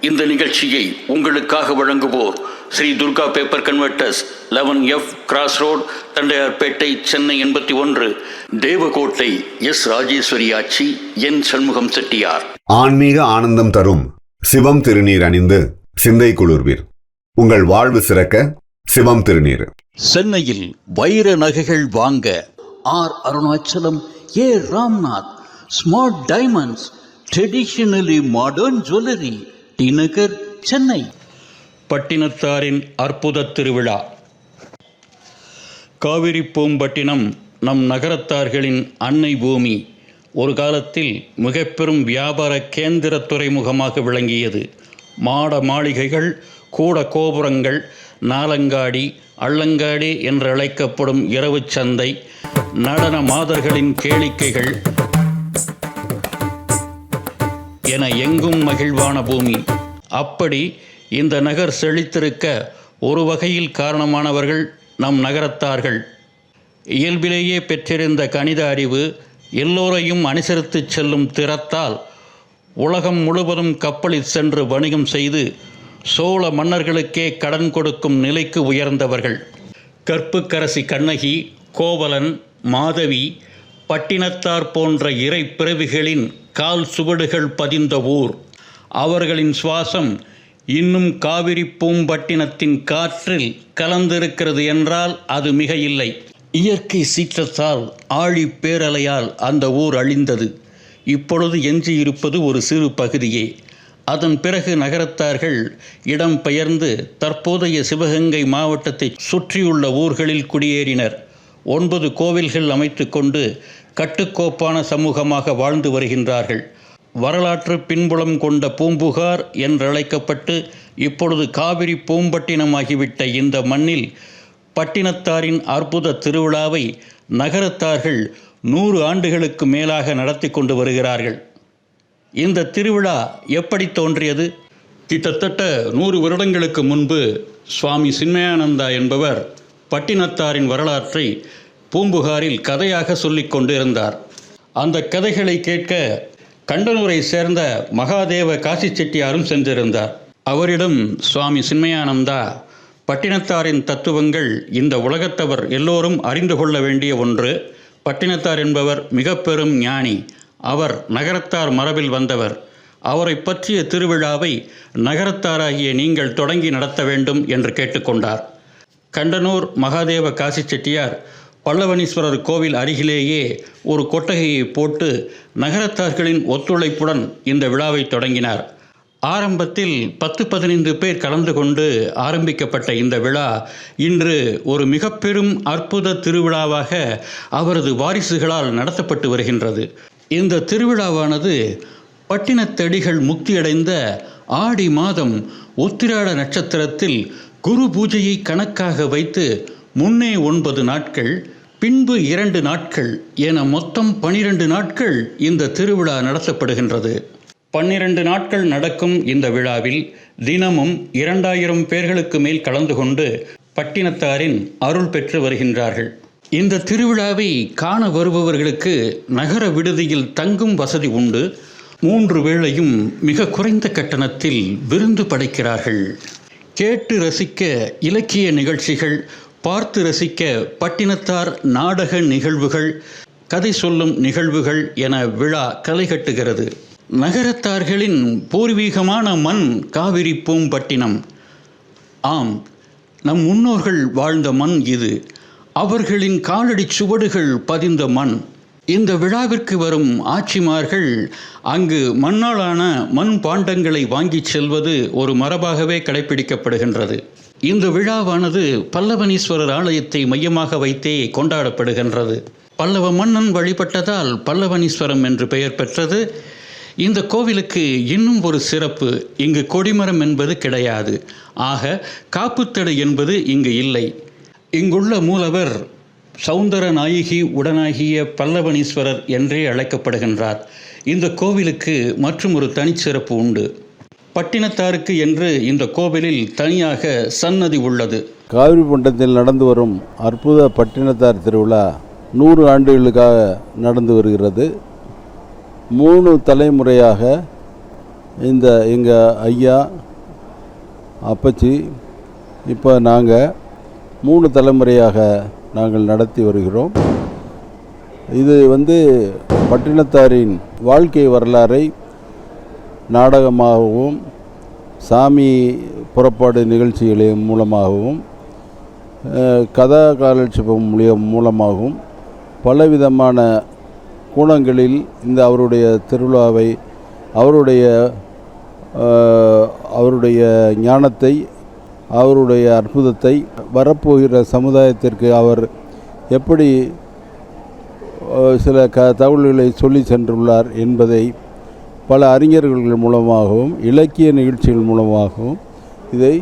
இந்த நிகழ்ச்சியை உங்களுக்காக வழங்குவோர் Sri Durga paper converters eleven F cross road Tondiarpet Chennai எண்பத்தி ஒன்று தேவகோட்டை எஸ் ராஜேஸ்வரி ஆட்சி என் சண்முகம் செட்டியார். ஆன்மீக ஆனந்தம் தரும் சிவம் திருநீர் அணிந்து சிந்தை குளிர்வீர். உங்கள் வாழ்வு சிறக்க சிவம் திருநீர். சென்னையில் வைர நகைகள் வாங்க R Arunachalam A Ramnath. Smart diamonds traditionally modern jewellery T Nagar Chennai. பட்டினத்தாரின் அற்புத திருவிழா. காவிரி பூம்பட்டினம் நம் நகரத்தார்களின் அன்னை பூமி ஒரு காலத்தில் மிக பெரும் வியாபார கேந்திர துறைமுகமாக விளங்கியது. மாட மாளிகைகள் கூட கோபுரங்கள் நாலங்காடி அள்ளங்காடி என்று அழைக்கப்படும் இரவு சந்தை நடன மாதர்களின் கேளிக்கைகள் என எங்கும் மகிழ்வான பூமி. அப்படி இந்த நகர் செழித்திருக்க ஒரு வகையில் காரணமானவர்கள் நம் நகரத்தார்கள். இயல்பிலேயே பெற்றிருந்த கணித அறிவு எல்லோரையும் அனுசரித்துச் செல்லும் திறத்தால் உலகம் முழுவதும் கப்பலில் சென்று வணிகம் செய்து சோழ மன்னர்களுக்கே கடன் கொடுக்கும் நிலைக்கு உயர்ந்தவர்கள். கற்புக்கரசி கண்ணகி கோவலன் மாதவி பட்டினத்தார் போன்ற இறை பிறவிகளின் கால் சுவடுகள் பதிந்த ஊர். அவர்களின் சுவாசம் இன்னும் காவிரி பூம்பட்டினத்தின் காற்றில் கலந்திருக்கிறது என்றால் அது மிக இல்லை இயற்கை சீற்றத்தால் ஆழி பேரலையால் அந்த ஊர் அழிந்தது. இப்பொழுது எஞ்சியிருப்பது ஒரு சிறு பகுதியே. அதன் பிறகு நகரத்தார்கள் இடம் பெயர்ந்து தற்போதைய சிவகங்கை மாவட்டத்தை சுற்றியுள்ள ஊர்களில் குடியேறினர். ஒன்பது கோவில்கள் அமைத்து கொண்டு கட்டுக்கோப்பான சமூகமாக வாழ்ந்து வருகின்றார்கள். வரலாற்று பின்புலம் கொண்ட பூம்புகார் என்றழைக்கப்பட்டு இப்பொழுது காவிரி பூம்பட்டினமாகிவிட்ட இந்த மண்ணில் பட்டினத்தாரின் அற்புத திருவிழாவை நகரத்தார்கள் நூறு ஆண்டுகளுக்கு மேலாக நடத்தி கொண்டு வருகிறார்கள். இந்த திருவிழா எப்படி தோன்றியது? கிட்டத்தட்ட நூறு வருடங்களுக்கு முன்பு சுவாமி சின்மயானந்தா என்பவர் பட்டினத்தாரின் வரலாற்றை பூம்புகாரில் கதையாக சொல்லி கொண்டிருந்தார். அந்த கதைகளை கேட்க கண்டனூரை சேர்ந்த மகாதேவ காசி செட்டியாரும் சென்றிருந்தார். அவரிடம் சுவாமி சின்மயானந்தா பட்டினத்தாரின் தத்துவங்கள் இந்த உலகத்தவர் எல்லோரும் அறிந்து கொள்ள வேண்டிய ஒன்று. பட்டினத்தார் என்பவர் மிக பெரும் ஞானி. அவர் நகரத்தார் மரபில் வந்தவர். அவரை பற்றிய திருவிழாவை நகரத்தாராகிய நீங்கள் தொடங்கி நடத்த வேண்டும் என்று கேட்டுக்கொண்டார் கண்டனூர் மகாதேவ காசி செட்டியார் பல்லவனீஸ்வரர் கோவில் அருகிலேயே ஒரு கொட்டகையை போட்டு நகரத்தார்களின் ஒத்துழைப்புடன் இந்த விழாவை தொடங்கினார். ஆரம்பத்தில் பத்து பதினைந்து பேர் கலந்து கொண்டு ஆரம்பிக்கப்பட்ட இந்த விழா இன்று ஒரு மிக பெரும் அற்புத திருவிழாவாக அவரது வாரிசுகளால் நடத்தப்பட்டு வருகின்றது. இந்த திருவிழாவானது பட்டினத்தடிகள் முக்தியடைந்த ஆடி மாதம் உத்திராட நட்சத்திரத்தில் குரு பூஜையை கணக்காக வைத்து முன்னே ஒன்பது நாட்கள் பின்பு இரண்டு நாட்கள் என மொத்தம் பனிரெண்டு நாட்கள் இந்த திருவிழா நடத்தப்படுகின்றது. பன்னிரண்டு நாட்கள் நடக்கும் இந்த விழாவில் தினமும் இரண்டாயிரம் பேர்களுக்கு மேல் கலந்து கொண்டு பட்டினத்தாரின் அருள் பெற்று வருகின்றார்கள். இந்த திருவிழாவை காண வருபவர்களுக்கு நகர விடுதியில் தங்கும் வசதி உண்டு. மூன்று வேளையும் மிக குறைந்த கட்டணத்தில் விருந்து படைக்கிறார்கள். கேட்டு ரசிக்க இலக்கிய நிகழ்ச்சிகள் பார்த்து ரசிக்க பட்டினத்தார் நாடக நிகழ்வுகள் கதை சொல்லும் நிகழ்வுகள் என விழா கலைகட்டுகிறது நகரத்தார்களின் பூர்வீகமான மண் காவிரி பூம்பட்டினம். ஆம் நம் முன்னோர்கள் வாழ்ந்த மண் இது. அவர்களின் காலடி சுவடுகள் பதிந்த மண். இந்த விழாவிற்கு வரும் ஆட்சிமார்கள் அங்கு மண்ணாலான மண் பாண்டங்களை வாங்கிச் செல்வது ஒரு மரபாகவே கடைபிடிக்கப்படுகின்றது இந்த விழாவானது பல்லவனீஸ்வரர் ஆலயத்தை மையமாக வைத்தே கொண்டாடப்படுகின்றது. பல்லவ மன்னன் வழிபட்டதால் பல்லவனீஸ்வரம் என்று பெயர் பெற்றது. இந்த கோவிலுக்கு இன்னும் ஒரு சிறப்பு இங்கு கொடிமரம் என்பது கிடையாது. ஆக காப்புத்தடை என்பது இங்கு இல்லை. இங்குள்ள மூலவர் சௌந்தர நாயகி உடனாகிய பல்லவனீஸ்வரர் என்றே அழைக்கப்படுகின்றார். இந்த கோவிலுக்கு மற்றும் ஒரு தனிச்சிறப்பு உண்டு. பட்டினத்தாருக்கு என்று இந்த கோவிலில் தனியாக சன்னதி உள்ளது. காவிரி பண்டத்தில் நடந்து வரும் அற்புத பட்டினத்தார் திருவிழா நூறு ஆண்டுகளுக்காக நடந்து வருகிறது. மூணு தலைமுறையாக இந்த எங்கள் ஐயா அப்பச்சி இப்போ நாங்கள் மூணு தலைமுறையாக நாங்கள் நடத்தி வருகிறோம். இது வந்து பட்டினத்தாரின் வாழ்க்கை வரலாறை நாடகமாகவும் சாமி புறப்பாடு நிகழ்ச்சிகளின் மூலமாகவும் கதா காலட்சேபம் மூலியம் மூலமாகவும் பலவிதமான கோணங்களில் இந்த அவருடைய திருவிழாவை அவருடைய அவருடைய ஞானத்தை அவருடைய அற்புதத்தை வரப்போகிற சமுதாயத்திற்கு அவர் எப்படி சில க தகவல்களை சொல்லி சென்றுள்ளார் என்பதை பல அறிஞர்கள் மூலமாகவும் இலக்கிய நிகழ்ச்சிகள் மூலமாகவும் இதை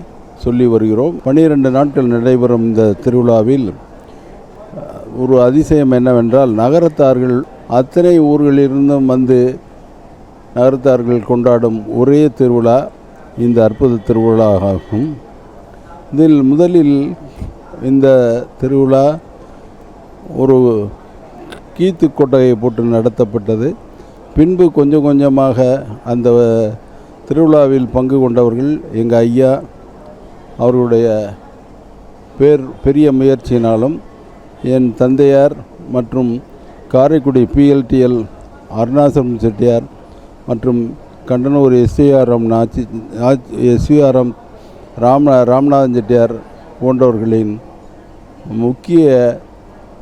சொல்லி வருகிறோம். பன்னிரெண்டு நாட்கள் நடைபெறும் இந்த திருவிழாவில் ஒரு அதிசயம் என்னவென்றால் நகரத்தார்கள் அத்தனை ஊர்களிலிருந்தும் வந்து நகரத்தார்கள் கொண்டாடும் ஒரே திருவிழா இந்த அற்புத திருவிழா ஆகும் இதில் முதலில் இந்த திருவிழா ஒரு கீத்து கொட்டகையை போட்டு நடத்தப்பட்டது. பின்பு கொஞ்சம் கொஞ்சமாக அந்த திருவிழாவில் பங்கு கொண்டவர்கள் எங்கள் ஐயா அவர்களுடைய பேர் பெரிய முயற்சியினாலும் என் தந்தையார் மற்றும் காரைக்குடி பிஎல்டிஎல் அருணாசலம் செட்டியார் மற்றும் கண்டனூர் எஸ்விஆர்எம் நாச்சி எஸ்விஆர்எம் ராம ராமநாதன் செட்டியார் போன்றவர்களின் முக்கிய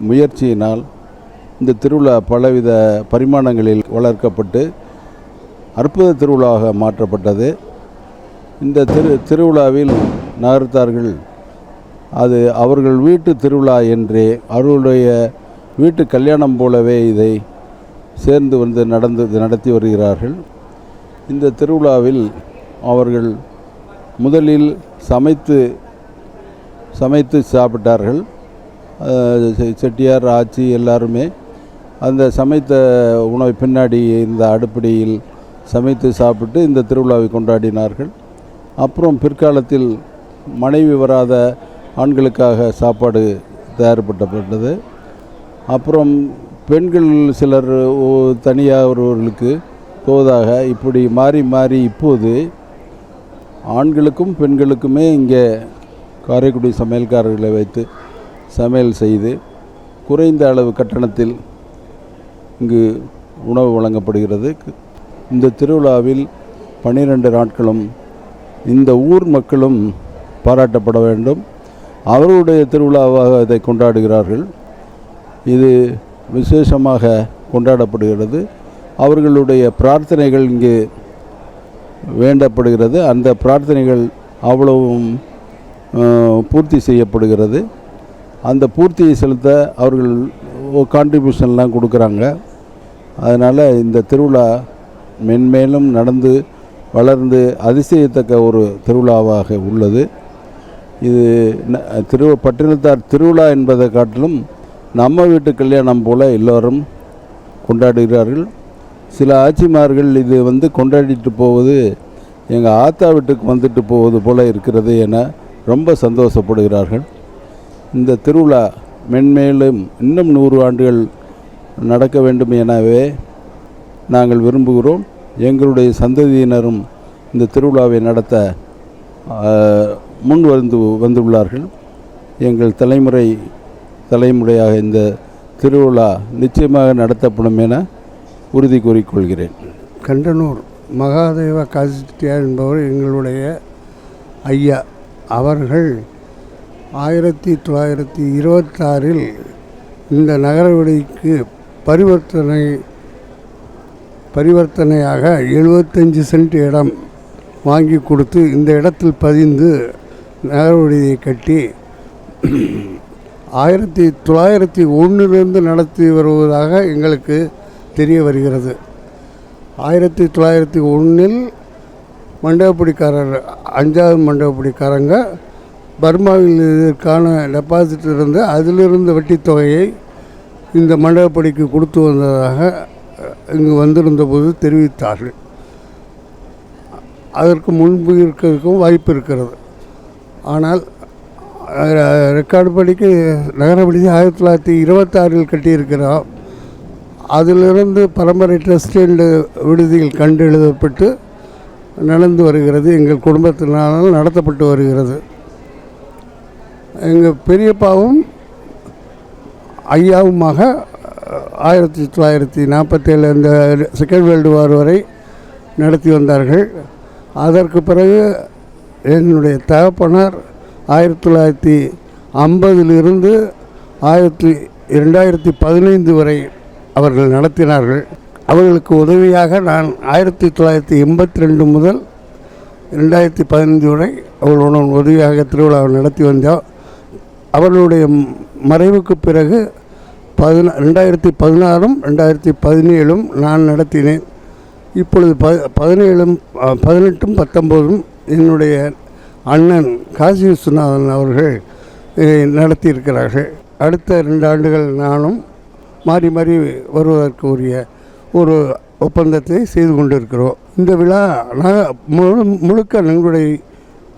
முயற்சியினால் இந்த திருவிழா பலவித பரிமாணங்களில் வளர்க்கப்பட்டு அற்புத திருவிழாவாக மாற்றப்பட்டது. இந்த திரு திருவிழாவில் நகர்த்தார்கள். அது அவர்கள் வீட்டு திருவிழா என்றே அவர்களுடைய வீட்டு கல்யாணம் போலவே இதை சேர்ந்து வந்து நடந்து நடத்தி வருகிறார்கள். இந்த திருவிழாவில் அவர்கள் முதலில் சமைத்து சமைத்து சாப்பிட்டார்கள். செ- செட்டியார் ஆச்சி எல்லாருமே அந்த சமைத்த உணவை பின்னாடி இந்த அடுப்படியில் சமைத்து சாப்பிட்டு இந்த திருவிழாவை கொண்டாடினார்கள். அப்புறம் பிற்காலத்தில் மனைவி வராத ஆண்களுக்காக சாப்பாடு தயார்படுத்தப்பட்டது. அப்புறம் பெண்கள் சிலர் ஓ- தனியாக ஒருவர்களுக்கு போவதாக இப்படி மாறி மாறி இப்போது ஆண்களுக்கும் பெண்களுக்குமே இங்கே காரைக்குடி சமையல்காரர்களை வைத்து சமையல் செய்து குறைந்த அளவு கட்டணத்தில் இங்கு உணவு வழங்கப்படுகிறது. இந்த திருவிழாவில் பன்னிரண்டு நாட்களும் இந்த ஊர் மக்களும் பாராட்டப்பட வேண்டும். அவர்களுடைய திருவிழாவாக இதை கொண்டாடுகிறார்கள். இது விசேஷமாக கொண்டாடப்படுகிறது. அவர்களுடைய பிரார்த்தனைகள் இங்கு வேண்டப்படுகிறது. அந்த பிரார்த்தனைகள் அவ்வளவும் பூர்த்தி செய்யப்படுகிறது. அந்த பூர்த்தியை செலுத்த அவர்கள் கான்ட்ரிபியூஷன்லாம் கொடுக்குறாங்க. அதனால் இந்த திருவிழா மென்மேலும் நடந்து வளர்ந்து அதிசயத்தக்க ஒரு திருவிழாவாக உள்ளது. இது திரு பட்டினத்தார் திருவிழா என்பதை காட்டிலும் நம்ம வீட்டு கல்யாணம் போல எல்லோரும் கொண்டாடுகிறார்கள். சில ஆட்சிமார்கள் இது வந்து கொண்டாடிட்டு போவது எங்கள் ஆத்தா வீட்டுக்கு வந்துட்டு போவது போல இருக்கிறது என ரொம்ப சந்தோஷப்படுகிறார்கள். இந்த திருவிழா மென்மேலும் இன்னும் நூறு ஆண்டுகள் நடக்க வேண்டும் எனவே நாங்கள் விரும்புகிறோம் எங்களுடைய சந்ததியினரும் இந்த திருவிழாவை நடத்த முன் வந்து வந்துள்ளார்கள். எங்கள் தலைமுறை தலைமுறையாக இந்த திருவிழா நிச்சயமாக நடத்தப்படும் என உறுதி கூறிக்கொள்கிறேன். கண்டனூர் மகாதேவ காசிட்டியார் என்பவர் எங்களுடைய ஐயா. அவர்கள் ஆயிரத்தி தொள்ளாயிரத்தி இருபத்தாறில் இந்த நகரவழிக்கு பரிவர்த்தனை பரிவர்த்தனையாக எழுபத்தஞ்சு சென்ட் இடம் வாங்கி கொடுத்து இந்த இடத்தில் பதிந்து நகரவழியை கட்டி ஆயிரத்தி தொள்ளாயிரத்தி ஒன்றிலிருந்து நடத்தி வருவதாக எங்களுக்கு தெரிய வருகிறது. ஆயிரத்தி தொள்ளாயிரத்தி ஒன்றில் மண்டபப்பிடிக்காரர் அஞ்சாவது மண்டபப்பிடிக்காரங்க பர்மாவில் இதற்கான டெபாசிட் இருந்து அதிலிருந்து வட்டித் தொகையை இந்த மண்டபப்படிக்கு கொடுத்து வந்ததாக இங்கு வந்திருந்தபோது தெரிவித்தார்கள். அதற்கு முன்பு இருக்கிறதுக்கும் வாய்ப்பு இருக்கிறது. ஆனால் ரெக்கார்டு படிக்கு நகரப்படி ஆயிரத்தி தொள்ளாயிரத்தி இருபத்தாறில் கட்டியிருக்கிறோம் அதிலிருந்து பரம்பரை ட்ரஸ்ட் என்ற விடுதியில் கண்டு எழுதப்பட்டு நடந்து வருகிறது. எங்கள் குடும்பத்தினால் நடத்தப்பட்டு வருகிறது. எங்கள் பெரியப்பாவும் ஐயாவுமாக ஆயிரத்தி தொள்ளாயிரத்தி நாற்பத்தேழு இந்த செகண்ட் வேர்ல்டு வார் வரை நடத்தி வந்தார்கள். அதற்கு பிறகு என்னுடைய தகப்பனார் ஆயிரத்தி தொள்ளாயிரத்தி ஐம்பதிலிருந்து ஆயிரத்தி இரண்டாயிரத்தி பதினைந்து வரை அவர்கள் நடத்தினார்கள். அவர்களுக்கு உதவியாக நான் ஆயிரத்தி தொள்ளாயிரத்தி எண்பத்தி ரெண்டு முதல் ரெண்டாயிரத்தி பதினைந்து வரை அவர்களுடன் உதவியாக திருவிழாவை நடத்தி வந்தோம் அவர்களுடைய மறைவுக்கு பிறகு பதினா ரெண்டாயிரத்தி பதினாறும் ரெண்டாயிரத்தி பதினேழும் நான் நடத்தினேன். இப்பொழுது ப பதினேழும் பதினெட்டும் பத்தொம்போதும் என்னுடைய அண்ணன் காசி விஸ்வநாதன் அவர்கள் இதை நடத்தியிருக்கிறார்கள். அடுத்த ரெண்டு ஆண்டுகள் நானும் மாறி மாறி வருவதற்கு உரிய ஒரு ஒப்பந்தத்தை செய்து கொண்டிருக்கிறோம். இந்த விழா ந- முழு முழுக்க நன்கொடை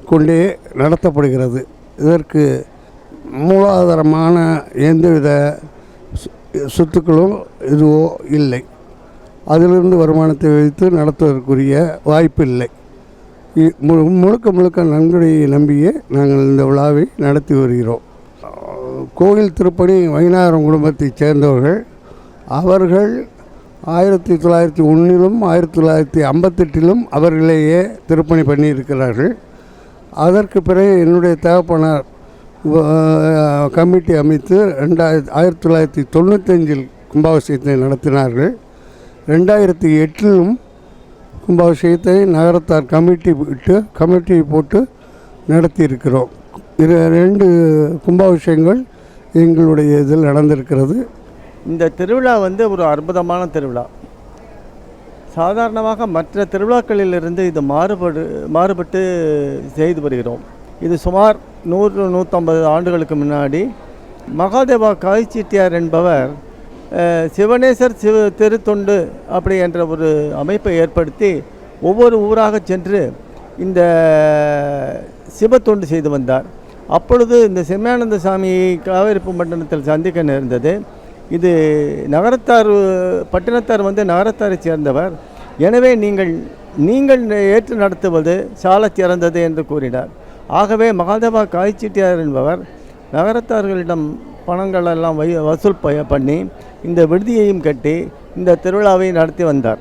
கொண்டே நடத்தப்படுகிறது. இதற்கு மூலாதாரமான எந்தவித சு- சொத்துக்களும் இதுவோ இல்லை. அதிலிருந்து வருமானத்தை வைத்து நடத்துவதற்குரிய வாய்ப்பு இல்லை. இ- முழுக்க முழுக்க நன்கொடையை நம்பியே நாங்கள் இந்த விழாவை நடத்தி வருகிறோம். கோயில் திருப்பணி வைநாகரம் குடும்பத்தைச் சேர்ந்தவர்கள் அவர்கள் ஆயிரத்தி தொள்ளாயிரத்தி ஒன்றிலும் ஆயிரத்தி தொள்ளாயிரத்தி ஐம்பத்தெட்டிலும் அவர்களையே திருப்பணி பண்ணியிருக்கிறார்கள். அதற்கு பிறகு என்னுடைய தகப்பனார் கமிட்டி அமைத்து ரெண்டாயிரத்தி ஆயிரத்தி தொள்ளாயிரத்தி தொண்ணூத்தஞ்சில் கும்பாபிஷேகத்தை நடத்தினார்கள். ரெண்டாயிரத்தி எட்டிலும் கும்பாபிஷேகத்தை நகரத்தார் கமிட்டி விட்டு கமிட்டி போட்டு நடத்தியிருக்கிறோம். இரு ரெண்டு கும்பாபிஷேகங்கள் எங்களுடைய இதில் நடந்திருக்கிறது. இந்த திருவிழா வந்து ஒரு அற்புதமான திருவிழா. சாதாரணமாக மற்ற திருவிழாக்களிலிருந்து இது மாறுபடு மாறுபட்டு செய்து வருகிறோம். இது சுமார் நூறு நூற்றம்பது ஆண்டுகளுக்கு முன்னாடி மகாதேவா காய்ச்சிட்டியார் என்பவர் சிவனேசர் சிவ திருத்தொண்டு அப்படி என்ற ஒரு அமைப்பை ஏற்படுத்தி ஒவ்வொரு ஊராக சென்று இந்த சிவத்தொண்டு செய்து வந்தார். அப்பொழுது இந்த சிம்மானந்த சாமியை காவிரிப்பு மண்டலத்தில் சந்திக்க நேர்ந்தது. இது நகரத்தார் பட்டினத்தார் வந்து நகரத்தாரை சேர்ந்தவர். எனவே நீங்கள் நீங்கள் ஏற்று நடத்துவது சால சிறந்தது என்று கூறினார். ஆகவே மகாதேவா காய்ச்சிட்டியார் என்பவர் நகரத்தார்களிடம் பணங்கள் எல்லாம் வை வசூல் ப பண்ணி இந்த விடுதியையும் கட்டி இந்த திருவிழாவை நடத்தி வந்தார்.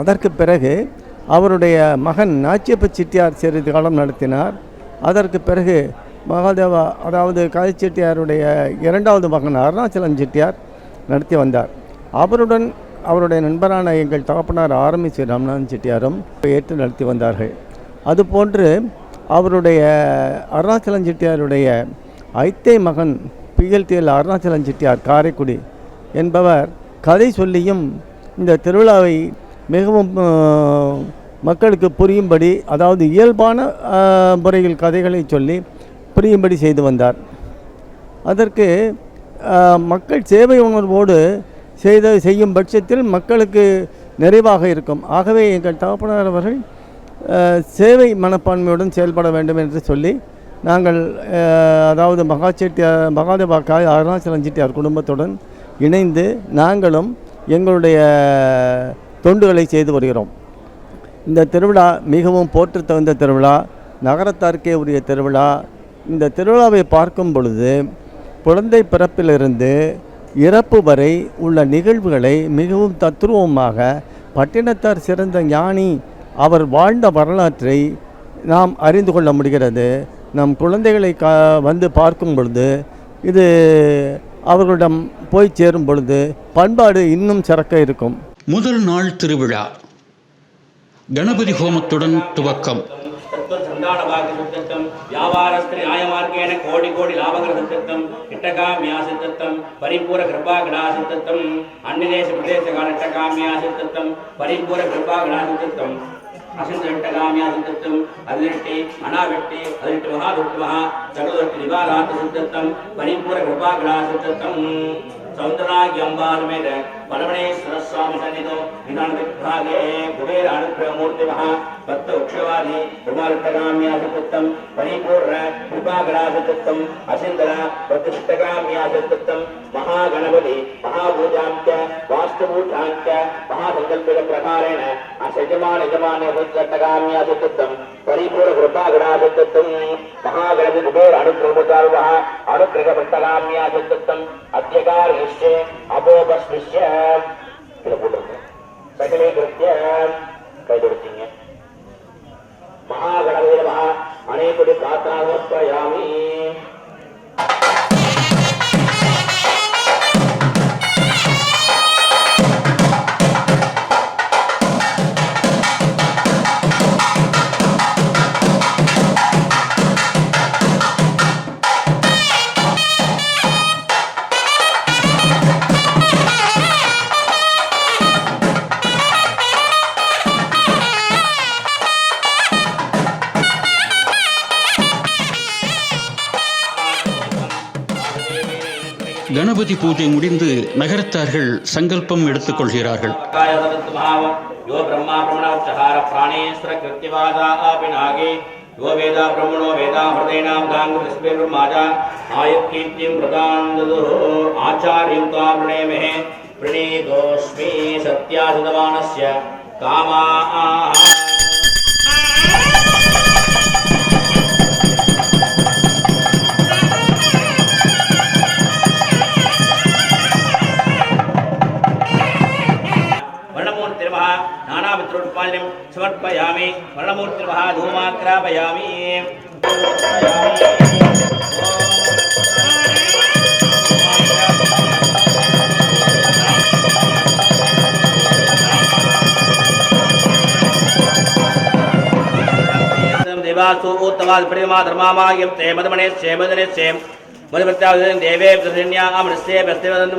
அதற்கு பிறகு அவருடைய மகன் நாச்சியப்ப செட்டியார் சிறிது காலம் நடத்தினார். அதற்கு பிறகு மகாதேவா அதாவது காய் செட்டியாருடைய இரண்டாவது மகன் அருணாச்சலம் செட்டியார் நடத்தி வந்தார். அவருடன் அவருடைய நண்பரான எங்கள் தகப்பனார் ஆரம்பி ஸ்ரீ ராமநாதன் செட்டியாரும் ஏற்று நடத்தி வந்தார்கள். அதுபோன்று அவருடைய அருணாச்சலம் செட்டியாருடைய ஐத்தை மகன் பிஎல்டிஎல் அருணாச்சலம் செட்டியார் காரைக்குடி என்பவர் கதை சொல்லியும் இந்த திருவிழாவை மிகவும் மக்களுக்கு புரியும்படி அதாவது இயல்பான முறையில் கதைகளை சொல்லி புரியும்படி செய்து வந்தார். அதற்கு மக்கள் சேவை உணர்வோடு செய்த செய்யும் பட்சத்தில் மக்களுக்கு நிறைவாக இருக்கும். ஆகவே எங்கள் தகப்பனார் அவர்கள் சேவை மனப்பான்மையுடன் செயல்பட வேண்டும் என்று சொல்லி நாங்கள் அதாவது மகா செட்டியார் மகாதேவாக்காய் அருணாச்சலம் செட்டியார் குடும்பத்துடன் இணைந்து நாங்களும் எங்களுடைய தொண்டுகளை செய்து வருகிறோம். இந்த திருவிழா மிகவும் போற்று தகுந்த திருவிழா நகரத்தாருக்கே உரிய திருவிழா. இந்த திருவிழாவை பார்க்கும் பொழுது குழந்தை பிறப்பிலிருந்து இறப்பு வரை உள்ள நிகழ்வுகளை மிகவும் தத்ரூபமாக பட்டினத்தார் சிறந்த ஞானி அவர் வாழ்ந்த வரலாற்றை நாம் அறிந்து கொள்ள முடிகிறது. நம் குழந்தைகளை கா வந்து பார்க்கும் பொழுது இது அவர்களிடம் போய் சேரும் பொழுது பண்பாடு இன்னும் சிறக்க இருக்கும். முதல் நாள் திருவிழா. கணபதி ஹோமத்துடன் துவக்கம். சந்தானபாகிதம் சித்தம் பரிபூர கிருபா கிடா சித்தம் அந்நிதேச கிருபா கிடா சித்தம் அசுத்தகாமியா சித்தத்தும் அதிலிட்டு அனாவெட்டு அதிலிட்டு மகா விட்டுமகா சகோதரத்து நிவாராத்து சித்தத்தம் பனிபூர கிருபாகரா சித்தத்தம் சௌந்தராகியம்பாலுமே பரமணேஸ்வர சுவாமி சன்னிதோ விதானவிபாகே குபேர அனுகிரகமூர்த்திமஹ பக்த உக்ஷவாதி உமார்த்தகாமியாசத்துத்தம் பரிபூர்ண கிருபாகராசத்துத்தம் அசிந்தரா பிரதிஷ்டகாமியாசத்துத்தம் மகாகணபதி மகாபூஜாஞ்ச வாஸ்துபூஜாஞ்ச மகாசங்கல்பித பிரகாரேண அசஜமான யஜமான பிரதிஷ்டகாமியாசத்துத்தம் பரிபூர்ண கிருபாகராசத்துத்தம் மகாகணபதி குபேர அனுகிரகமுதாருவா அனுகிரகமிட்டகாமியாசத்துத்தம் அத்தியகார் நிஷ்டே அபோபஸ்மிஷ்ய கிறிஸ்டியான் கீழே போட்டுருங்க. மகா கடவுள மகா அனைவரும் கணபதி பூஜை முடிந்து நகரத்தார்கள் சங்கல்பம் எடுத்துக்கொள்கிறார்கள். பிரணீதோஸ்மி சத்யாசிதவானஸ்ய காமா पुष्पमाल्यं समर्पयामि वर्णमूर्तिर्वः धूमाग्रापयामि देवासु उत्तमात् प्रेमा धर्मामायं ते मदमने से मदने से। मदप्रत्यावदने देवे प्रसन्या अमृत्ये व्यस्ते वदन्तु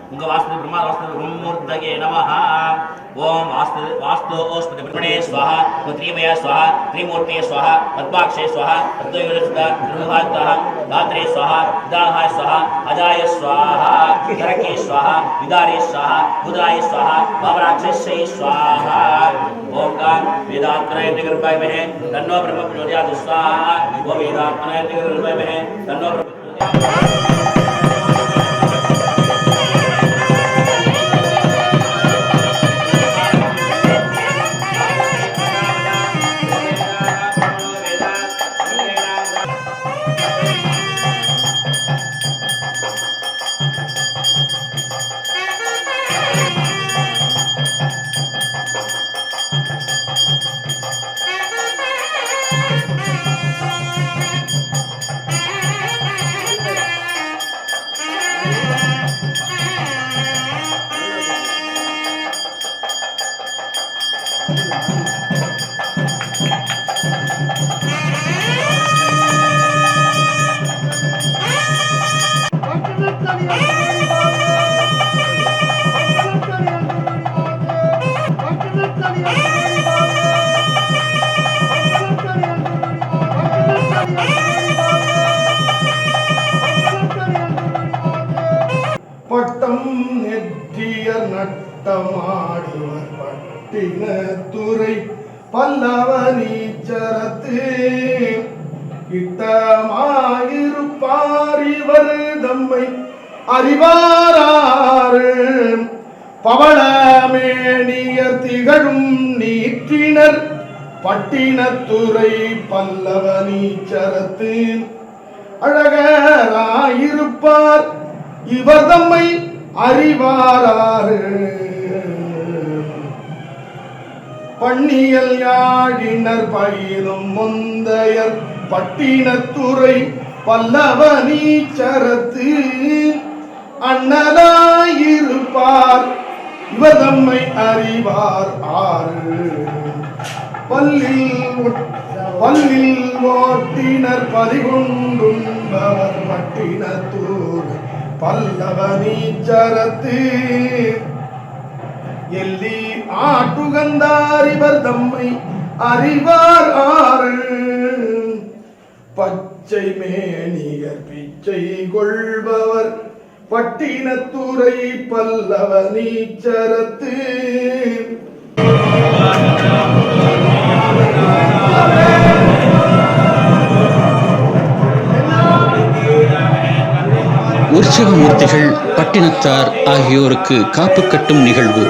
ब्रह्मा वास्तु ब्रह्मूर्धये नमः ओम वास्तु वास्तु ओस्पति ब्रह्मणे स्वाहा त्रिमय स्वाहा त्रिमूर्तये स्वाहा पद्माक्षे स्वाहा पद्मयुगस्ता त्रिमुखान्तः धात्रे स्वाहा विदाहाय स्वाहा अजाय स्वाहा करके स्वाहा विदारे स्वाहा बुधाय स्वाहा वामराक्षस्य स्वाहा ओम का वेदात्रय निगर्भय में तन्नो ब्रह्म प्रचोदयात् स्वाहा वो वेदात्रय निगर्भय में நட்டமாடுவர் பட்டின துறை பல்லவ நீச்சரத்து இட்டமாயிருப்பார் இவர் தம்மை அறிவாராறு. பவளமேனியர் திகழும் நீற்றினர் பட்டினத்துறை பல்லவ நீச்சரத்து அழகராயிருப்பார் இவர் தம்மை அறிவாராறு பண்ணியல் யாழினர் பயிலும் முந்தையர் பட்டினத்துறை பல்லவ நீச்சரத்து. அண்ணலாயிருப்பார் இவர் தம்மை அறிவார் ஆறு. பல்லில் ஒட்- பல்லில் ஓட்டினர் பதிகொண்டும்பவர் பட்டினத்தூர். பல்லவனீச்சரத்து எல்லி ஆட்டுகந்தாரிவர் தம்மை அறிவார் ஆறு. பச்சை மேனியர் பிச்சை கொள்பவர். பட்டினத்துறை பல்லவ நீச்சரத்து உற்சவமூர்த்திகள் பட்டினத்தார் ஆகியோருக்கு காப்பு கட்டும் நிகழ்வு.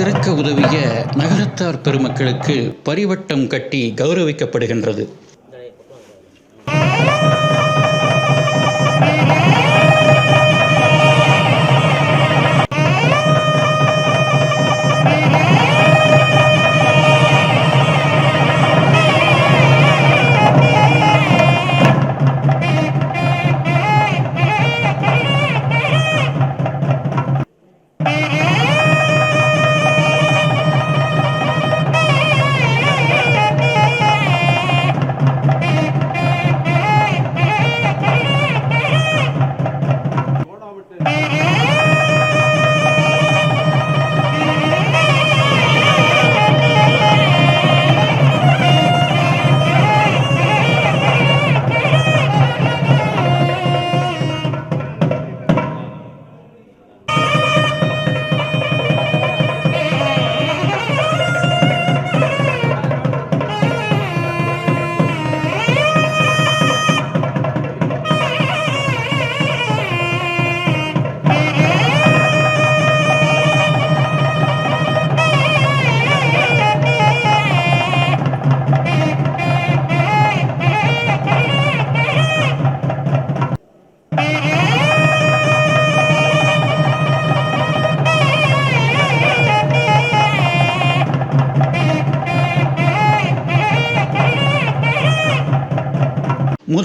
சிறக்க உதவிய நகரத்தார் பெருமக்களுக்கு பரிவட்டம் கட்டி கௌரவிக்கப்படுகின்றது.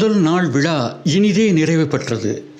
முதல் நாள் விழா இனிதே நிறைவு பெற்றது.